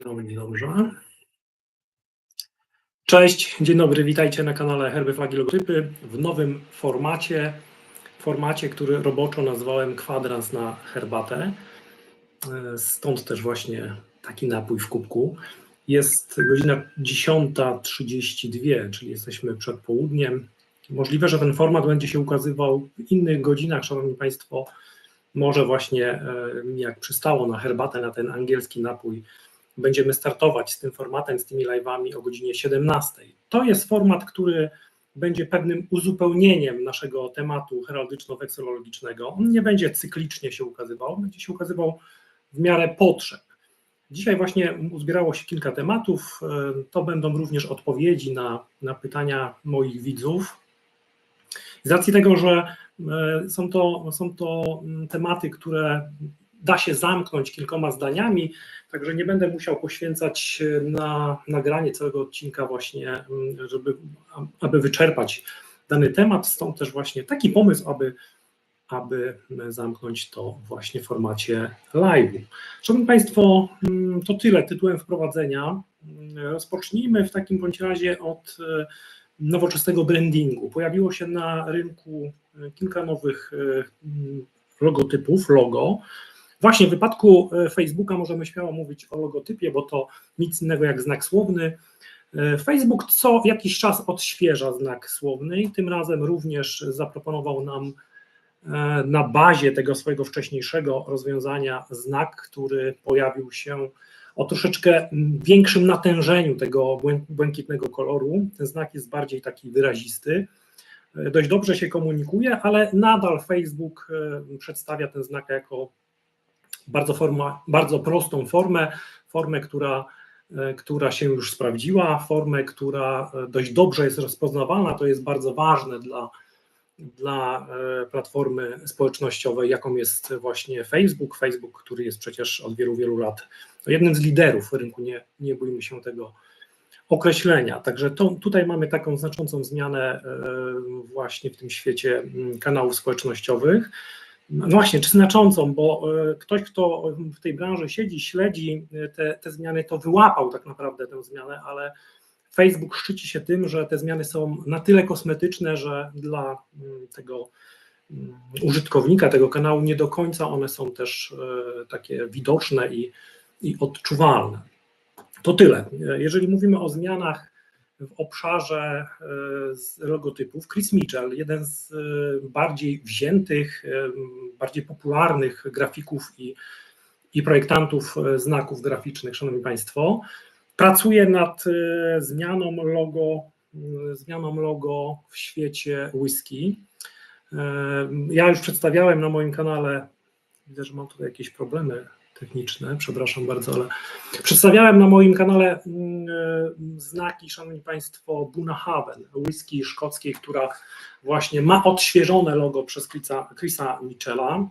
Dobrze, dobrze. Cześć, dzień dobry, witajcie na kanale Herby Flagi Logotypy w nowym formacie, formacie, który roboczo nazwałem kwadrans na herbatę. E, Stąd też właśnie taki napój w kubku. Jest godzina 10.32, czyli jesteśmy przed południem. Możliwe, że ten format będzie się ukazywał w innych godzinach, Szanowni Państwo. Może właśnie e, jak przystało na herbatę, na ten angielski napój, będziemy startować z tym formatem, z tymi live'ami o godzinie 17. To jest format, który będzie pewnym uzupełnieniem naszego tematu heraldyczno-wekselologicznego. On nie będzie cyklicznie się ukazywał, będzie się ukazywał w miarę potrzeb. Dzisiaj właśnie uzbierało się kilka tematów. To będą również odpowiedzi na, na pytania moich widzów. Z racji tego, że e, są to, są to mm, tematy, które da się zamknąć kilkoma zdaniami, także nie będę musiał poświęcać na nagranie całego odcinka właśnie, żeby, aby wyczerpać dany temat, stąd też właśnie taki pomysł, aby, aby zamknąć to właśnie w formacie live. Szanowni Państwo, to tyle tytułem wprowadzenia. Rozpocznijmy w takim bądź razie od e, nowoczesnego brandingu. Pojawiło się na rynku kilka nowych e, logotypów, logo. Właśnie w wypadku e, Facebooka możemy śmiało mówić o logotypie, bo to nic innego jak znak słowny. E, Facebook co jakiś czas odświeża znak słowny i tym razem również zaproponował nam e, na bazie tego swojego wcześniejszego rozwiązania znak, który pojawił się o troszeczkę większym natężeniu tego błękitnego koloru. Ten znak jest bardziej taki wyrazisty. Dość dobrze się komunikuje, ale nadal Facebook przedstawia ten znak jako bardzo, forma, bardzo prostą formę, formę, która, e, która się już sprawdziła, formę, która e, dość dobrze jest rozpoznawalna, to jest bardzo ważne dla, dla e, platformy społecznościowej, jaką jest właśnie Facebook. Facebook, który jest przecież od wielu, wielu lat jednym z liderów rynku, nie, nie bójmy się tego określenia. Także to, tutaj mamy taką znaczącą zmianę właśnie w tym świecie kanałów społecznościowych. No właśnie, czy znaczącą, bo e, ktoś, kto w tej branży siedzi, śledzi e, te, te zmiany, to wyłapał tak naprawdę tę zmianę, ale Facebook szczyci się tym, że te zmiany są na tyle kosmetyczne, że dla mm, tego mm, użytkownika tego kanału nie do końca one są też e, takie widoczne i, i odczuwalne. To tyle. Jeżeli mówimy o zmianach w obszarze e, logotypów. Chris Mitchell, jeden z e, bardziej wziętych, e, bardziej popularnych grafików i, i projektantów znaków graficznych, Szanowni Państwo, pracuje nad zmianą logo, zmianą logo w świecie whisky. Ja już przedstawiałem na moim kanale, widzę, że mam tutaj jakieś problemy techniczne, przepraszam bardzo, ale przedstawiałem na moim kanale mm, e, znaki, szanowni państwo, Bunahaven, whisky szkockiej, która właśnie ma odświeżone logo przez Chrisa, Chrisa Michela.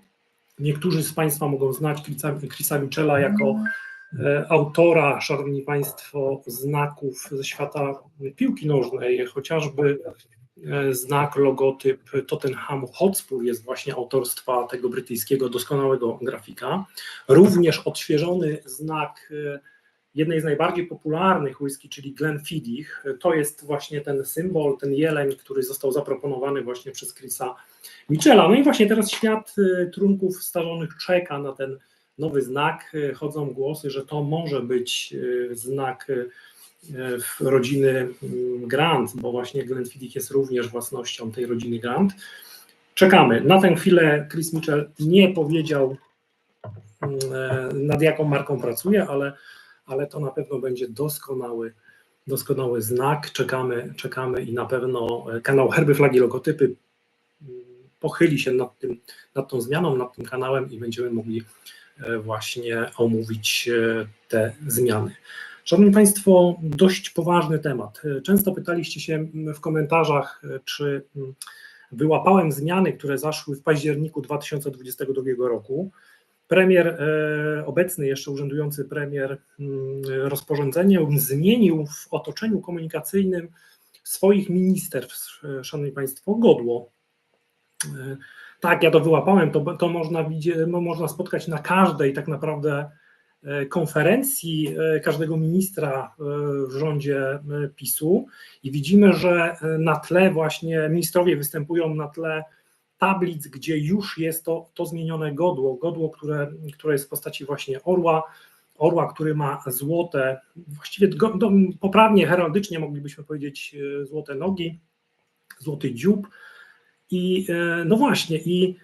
Niektórzy z państwa mogą znać Chrisa, Chrisa Michela jako e, autora, szanowni państwo, znaków ze świata piłki nożnej, chociażby znak, logotyp Tottenhamu Hotspur jest właśnie autorstwa tego brytyjskiego doskonałego grafika. Również odświeżony znak e, jednej z najbardziej popularnych whisky, czyli Glenfiddich. To jest właśnie ten symbol, ten jeleń, który został zaproponowany właśnie przez Chrisa Michela. No i właśnie teraz świat e, trunków starzonych czeka na ten nowy znak. Chodzą głosy, że to może być znak w rodziny mm, Grant, bo właśnie Glenfiddich jest również własnością tej rodziny Grant. Czekamy. Na tę chwilę Chris Mitchell nie powiedział, mm, e, nad jaką marką pracuje, ale, ale to na pewno będzie doskonały, doskonały znak. Czekamy, czekamy i na pewno kanał Herby Flagi Logotypy mm, pochyli się nad, tym, nad tą zmianą, nad tym kanałem i będziemy mogli e, właśnie omówić e, te zmiany. Szanowni Państwo, dość poważny temat. Często pytaliście się w komentarzach, czy wyłapałem zmiany, które zaszły w październiku 2022 roku. Premier, e, obecny jeszcze urzędujący premier, mm, rozporządzeniem zmienił w otoczeniu komunikacyjnym swoich ministerstw, Szanowni Państwo, godło. E, tak, ja to wyłapałem, to, to można, widzieć, można spotkać na każdej tak naprawdę konferencji e, każdego ministra e, w rządzie PiSu. I widzimy, że na tle właśnie ministrowie występują na tle tablic, gdzie już jest to, to zmienione godło, godło, które, które jest w postaci właśnie orła, orła, który ma złote, właściwie do, do, poprawnie heraldycznie moglibyśmy powiedzieć złote nogi, złoty dziób. I no właśnie i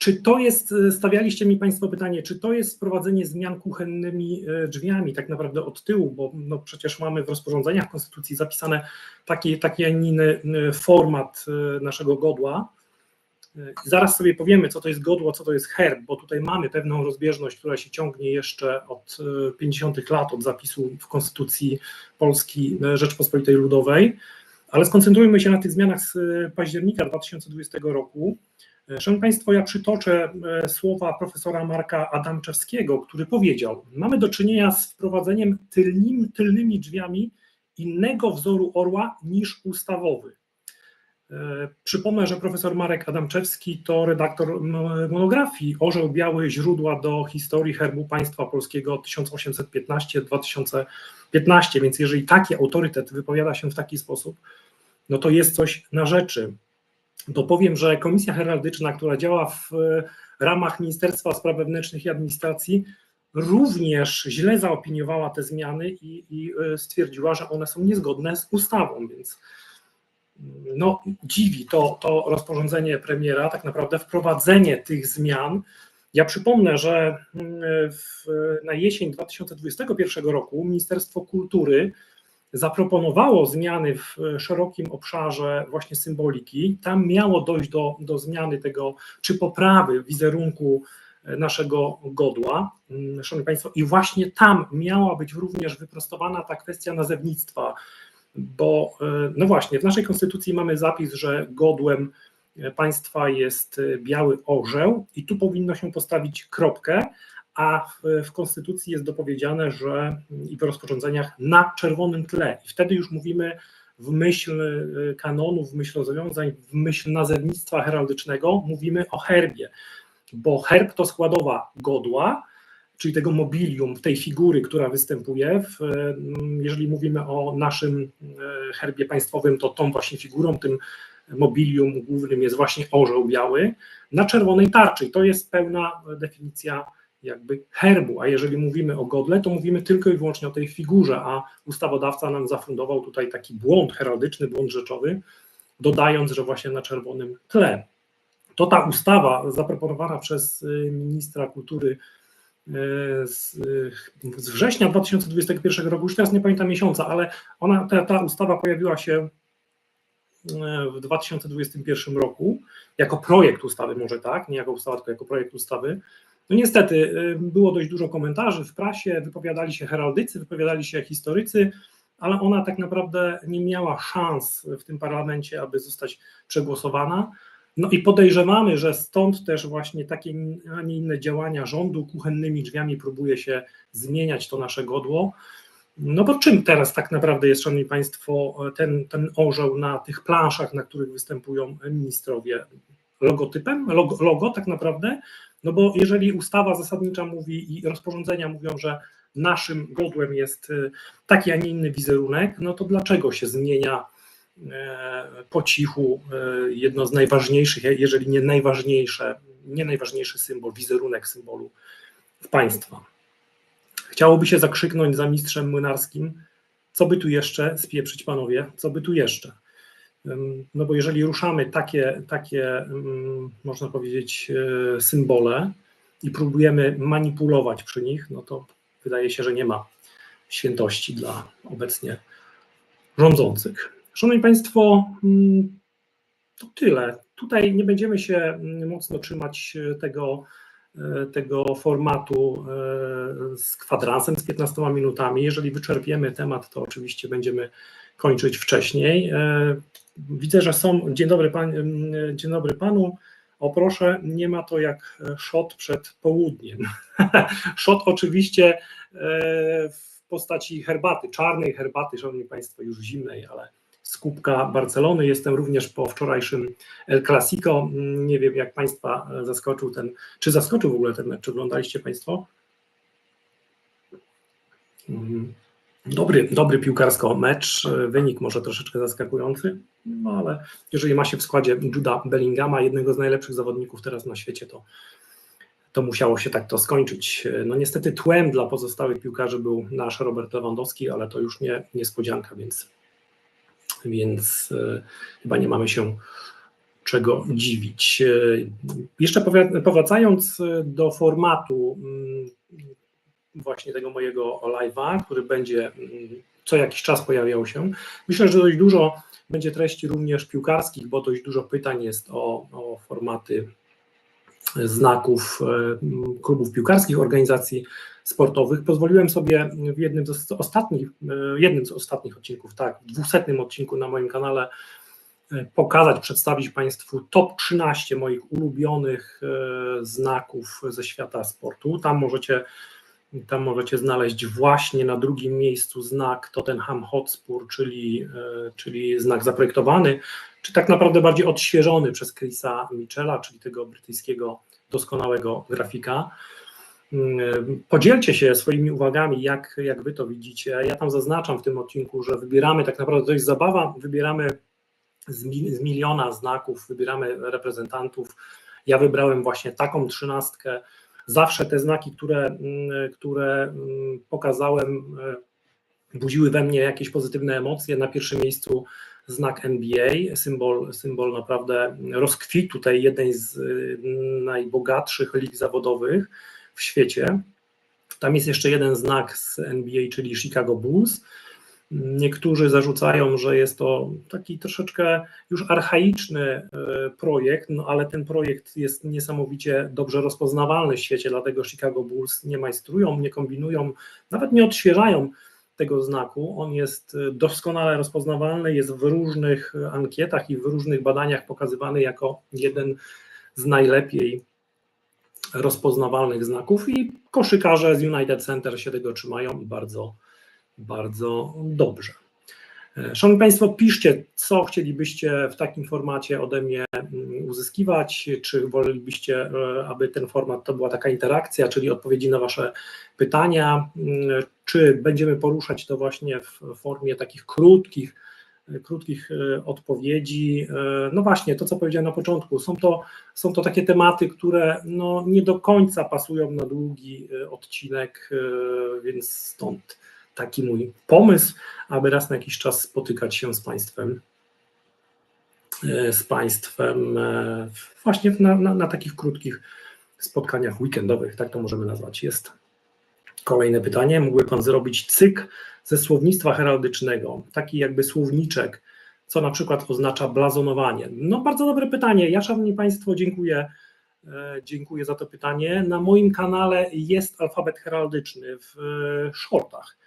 czy to jest, e, stawialiście mi Państwo pytanie, czy to jest wprowadzenie zmian kuchennymi e, drzwiami, tak naprawdę od tyłu, bo no przecież mamy w rozporządzeniach Konstytucji zapisane taki, taki, inny format e, naszego godła. Zaraz sobie powiemy, co to jest godło, co to jest herb, bo tutaj mamy pewną rozbieżność, która się ciągnie jeszcze od 50 lat, od zapisu w Konstytucji Polski Rzeczpospolitej Ludowej, ale skoncentrujmy się na tych zmianach z października 2020 roku. Szanowni Państwo, ja przytoczę e, słowa profesora Marka Adamczewskiego, który powiedział: Mamy do czynienia z wprowadzeniem tylnymi, tylnymi drzwiami innego wzoru orła niż ustawowy. E, przypomnę, że profesor Marek Adamczewski to redaktor monografii Orzeł Biały źródła do historii herbu państwa polskiego 1815-2015, więc jeżeli taki autorytet wypowiada się w taki sposób, no to jest coś na rzeczy to powiem, że Komisja Heraldyczna, która działa w e, ramach Ministerstwa Spraw Wewnętrznych i Administracji, również źle zaopiniowała te zmiany i, i e, stwierdziła, że one są niezgodne z ustawą, więc no, dziwi to, to rozporządzenie premiera, tak naprawdę wprowadzenie tych zmian. Ja przypomnę, że mm, w, na jesień 2021 roku Ministerstwo Kultury zaproponowało zmiany w szerokim obszarze właśnie symboliki. Tam miało dojść do, do zmiany tego, czy poprawy wizerunku naszego godła, mm, szanowni państwo, i właśnie tam miała być również wyprostowana ta kwestia nazewnictwa, bo e, no właśnie, w naszej konstytucji mamy zapis, że godłem państwa jest biały orzeł i tu powinno się postawić kropkę, a w, Konstytucji jest dopowiedziane, że i w rozporządzeniach na czerwonym tle. I wtedy już mówimy w myśl y, kanonów, w myśl rozwiązań, w myśl nazewnictwa heraldycznego, mówimy o herbie, bo herb to składowa godła, czyli tego mobilium, tej figury, która występuje. W, mm, jeżeli mówimy o naszym y, herbie państwowym, to tą właśnie figurą, tym mobilium głównym jest właśnie orzeł biały na czerwonej tarczy. I to jest pełna definicja jakby herbu, a jeżeli mówimy o godle, to mówimy tylko i wyłącznie o tej figurze, a ustawodawca nam zafundował tutaj taki błąd heraldyczny, błąd rzeczowy, dodając, że właśnie na czerwonym tle. To ta ustawa zaproponowana przez y, ministra kultury y, z, y, z września 2021 roku, już teraz nie pamiętam miesiąca, ale ona, ta, ta ustawa pojawiła się w 2021 roku jako projekt ustawy, może tak, nie jako ustawa, tylko jako projekt ustawy. No niestety, y, było dość dużo komentarzy w prasie, wypowiadali się heraldycy, wypowiadali się historycy, ale ona tak naprawdę nie miała szans w tym parlamencie, aby zostać przegłosowana. No i podejrzewamy, że stąd też właśnie takie, a nie inne działania rządu kuchennymi drzwiami próbuje się zmieniać to nasze godło. No bo czym teraz tak naprawdę jest, Szanowni Państwo, ten, ten orzeł na tych planszach, na których występują ministrowie? Logotypem? Logo, logo tak naprawdę? No bo jeżeli ustawa zasadnicza mówi i rozporządzenia mówią, że naszym godłem jest y, taki, a nie inny wizerunek, no to dlaczego się zmienia e, po cichu e, jedno z najważniejszych, jeżeli nie najważniejsze, nie najważniejszy symbol, wizerunek symbolu w państwa. Chciałoby się zakrzyknąć za mistrzem młynarskim, co by tu jeszcze spieprzyć panowie, co by tu jeszcze. No bo jeżeli ruszamy takie, takie można powiedzieć, e, symbole i próbujemy manipulować przy nich, no to wydaje się, że nie ma świętości dla obecnie rządzących. Szanowni Państwo, to tyle. Tutaj nie będziemy się mocno trzymać tego, e, tego formatu e, z kwadransem, z 15 minutami. Jeżeli wyczerpiemy temat, to oczywiście będziemy kończyć wcześniej. Widzę, że są. Dzień dobry, pan, dzień dobry panu. O proszę, nie ma to jak szot przed południem. szot oczywiście e, w postaci herbaty, czarnej herbaty, szanowni państwo, już zimnej, ale z kubka Barcelony. Jestem również po wczorajszym El Clasico. Nie wiem, jak państwa zaskoczył ten, czy zaskoczył w ogóle ten czy oglądaliście państwo? Mhm. Dobry, dobry piłkarsko mecz, wynik może troszeczkę zaskakujący, no ale jeżeli ma się w składzie Juda Bellingama, jednego z najlepszych zawodników teraz na świecie, to, to musiało się tak to skończyć. No niestety tłem dla pozostałych piłkarzy był nasz Robert Lewandowski, ale to już nie niespodzianka, więc, więc e, chyba nie mamy się czego dziwić. E, jeszcze powracając do formatu mm, właśnie tego mojego live'a, który będzie mm, co jakiś czas pojawiał się. Myślę, że dość dużo będzie treści również piłkarskich, bo dość dużo pytań jest o, o formaty znaków e, klubów piłkarskich, organizacji sportowych. Pozwoliłem sobie w jednym z ostatnich, e, jednym z ostatnich odcinków, tak, w dwusetnym odcinku na moim kanale e, pokazać, przedstawić Państwu top 13 moich ulubionych znaków ze świata sportu. Tam możecie tam możecie znaleźć właśnie na drugim miejscu znak Tottenham Hotspur, czyli, e, czyli znak zaprojektowany, czy tak naprawdę bardziej odświeżony przez Chrisa Michela, czyli tego brytyjskiego doskonałego grafika. Mm, podzielcie się swoimi uwagami, jak, jak wy to widzicie. Ja tam zaznaczam w tym odcinku, że wybieramy tak naprawdę, to jest zabawa, wybieramy z, z miliona znaków, wybieramy reprezentantów. Ja wybrałem właśnie taką trzynastkę, Zawsze te znaki, które, mm, które mm, pokazałem, e, budziły we mnie jakieś pozytywne emocje. Na pierwszym miejscu znak NBA, symbol, symbol naprawdę rozkwitu tej jednej z y, najbogatszych lig zawodowych w świecie. Tam jest jeszcze jeden znak z NBA, czyli Chicago Bulls. Niektórzy zarzucają, że jest to taki troszeczkę już archaiczny e, projekt, no ale ten projekt jest niesamowicie dobrze rozpoznawalny w świecie, dlatego Chicago Bulls nie majstrują, nie kombinują, nawet nie odświeżają tego znaku. On jest e, doskonale rozpoznawalny, jest w różnych ankietach i w różnych badaniach pokazywany jako jeden z najlepiej rozpoznawalnych znaków i koszykarze z United Center się tego trzymają i bardzo bardzo dobrze. E, szanowni Państwo, piszcie, co chcielibyście w takim formacie ode mnie mm, uzyskiwać, czy wolelibyście, e, aby ten format to była taka interakcja, czyli odpowiedzi na Wasze pytania, mm, czy będziemy poruszać to właśnie w formie takich krótkich, e, krótkich odpowiedzi. No właśnie, to co powiedziałem na początku, są to, są to takie tematy, które no nie do końca pasują na długi odcinek, więc stąd taki mój pomysł, aby raz na jakiś czas spotykać się z Państwem, e, z Państwem e, właśnie na, na, na takich krótkich spotkaniach weekendowych, tak to możemy nazwać. Jest kolejne pytanie. Mógłby Pan zrobić cykl ze słownictwa heraldycznego, taki jakby słowniczek, co na przykład oznacza blazonowanie? No bardzo dobre pytanie. Ja, Szanowni Państwo, dziękuję. E, dziękuję za to pytanie. Na moim kanale jest alfabet heraldyczny w shortach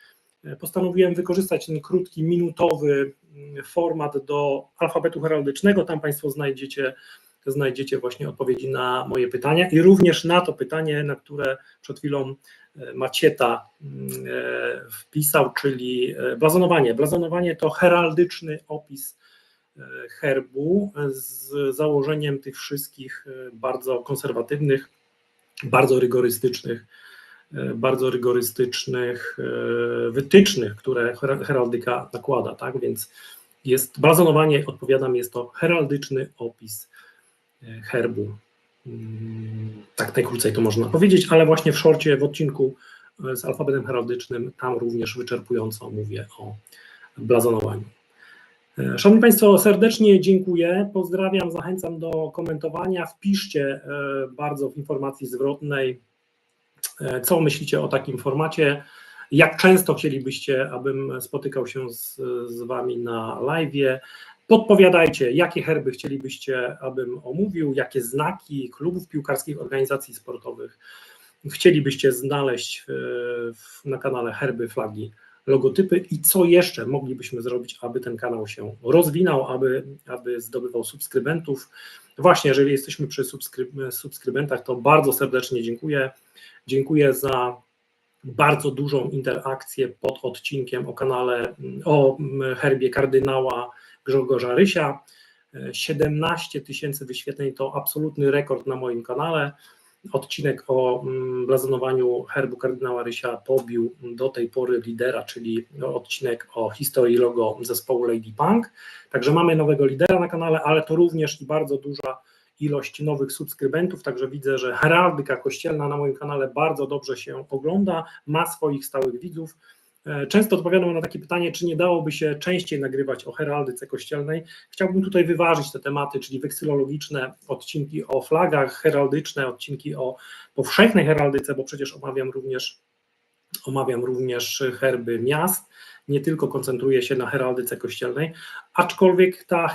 postanowiłem wykorzystać ten krótki, minutowy mm, format do alfabetu heraldycznego. Tam Państwo znajdziecie, znajdziecie właśnie odpowiedzi na moje pytania i również na to pytanie, na które przed chwilą e, Macieta mm, e, wpisał, czyli e, blazonowanie. Blazonowanie to heraldyczny opis herbu z założeniem tych wszystkich bardzo konserwatywnych, bardzo rygorystycznych bardzo rygorystycznych e, wytycznych, które heraldyka nakłada, tak? Więc jest blazonowanie, odpowiadam, jest to heraldyczny opis e, herbu. Mm, tak najkrócej to można powiedzieć, ale właśnie w szorcie, w odcinku z alfabetem heraldycznym, tam również wyczerpująco mówię o blazonowaniu. Szanowni Państwo, serdecznie dziękuję, pozdrawiam, zachęcam do komentowania, wpiszcie bardzo w informacji zwrotnej E, co myślicie o takim formacie? Jak często chcielibyście, abym spotykał się z, z Wami na live? Podpowiadajcie, jakie herby chcielibyście, abym omówił, jakie znaki klubów piłkarskich, organizacji sportowych chcielibyście znaleźć w, na kanale herby, flagi, logotypy i co jeszcze moglibyśmy zrobić, aby ten kanał się rozwinął, aby, aby zdobywał subskrybentów. Właśnie, jeżeli jesteśmy przy subskrybentach, to bardzo serdecznie dziękuję. Dziękuję za bardzo dużą interakcję pod odcinkiem o kanale, o herbie kardynała Grzegorza Rysia. 17 tysięcy wyświetleń to absolutny rekord na moim kanale. odcinek o mm, blazonowaniu herbu kardynała Rysia pobił do tej pory lidera, czyli odcinek o historii logo zespołu Lady Punk. Także mamy nowego lidera na kanale, ale to również i bardzo duża ilość nowych subskrybentów, także widzę, że heraldyka kościelna na moim kanale bardzo dobrze się ogląda, ma swoich stałych widzów. E, Często odpowiadam na takie pytanie, czy nie dałoby się częściej nagrywać o heraldyce kościelnej. Chciałbym tutaj wyważyć te tematy, czyli weksylologiczne odcinki o flagach, heraldyczne odcinki o powszechnej heraldyce, bo przecież omawiam również, omawiam również herby miast, nie tylko koncentruję się na heraldyce kościelnej, aczkolwiek ta,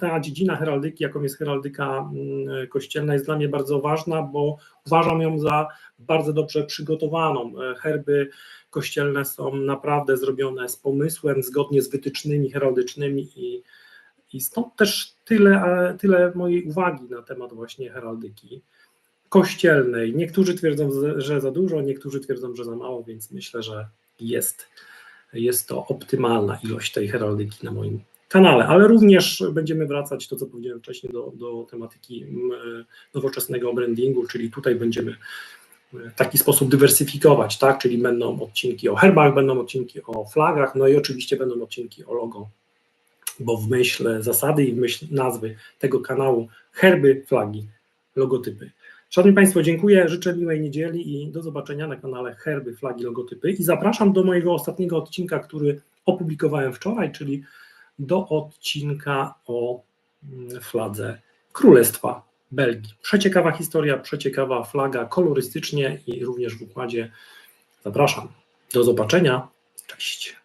ta dziedzina heraldyki, jaką jest heraldyka mm, kościelna, jest dla mnie bardzo ważna, bo uważam ją za bardzo dobrze przygotowaną. E, Herby kościelne są naprawdę zrobione z pomysłem, zgodnie z wytycznymi heraldycznymi i, i stąd też tyle, e, tyle mojej uwagi na temat właśnie heraldyki kościelnej. Niektórzy twierdzą, że za dużo, niektórzy twierdzą, że za mało, więc myślę, że jest, jest to optymalna ilość tej heraldyki na moim kanale, ale również będziemy wracać, to co powiedziałem wcześniej, do, do tematyki mm, nowoczesnego brandingu, czyli tutaj będziemy w taki sposób dywersyfikować, tak? Czyli będą odcinki o herbach, będą odcinki o flagach, no i oczywiście będą odcinki o logo, bo w myśl zasady i w myśl nazwy tego kanału herby, flagi, logotypy. Szanowni Państwo, dziękuję, życzę miłej niedzieli i do zobaczenia na kanale Herby, Flagi, Logotypy i zapraszam do mojego ostatniego odcinka, który opublikowałem wczoraj, czyli do odcinka o mm, fladze Królestwa Belgii. Przeciekawa historia, przeciekawa flaga kolorystycznie i również w układzie. Zapraszam. Do zobaczenia. Cześć.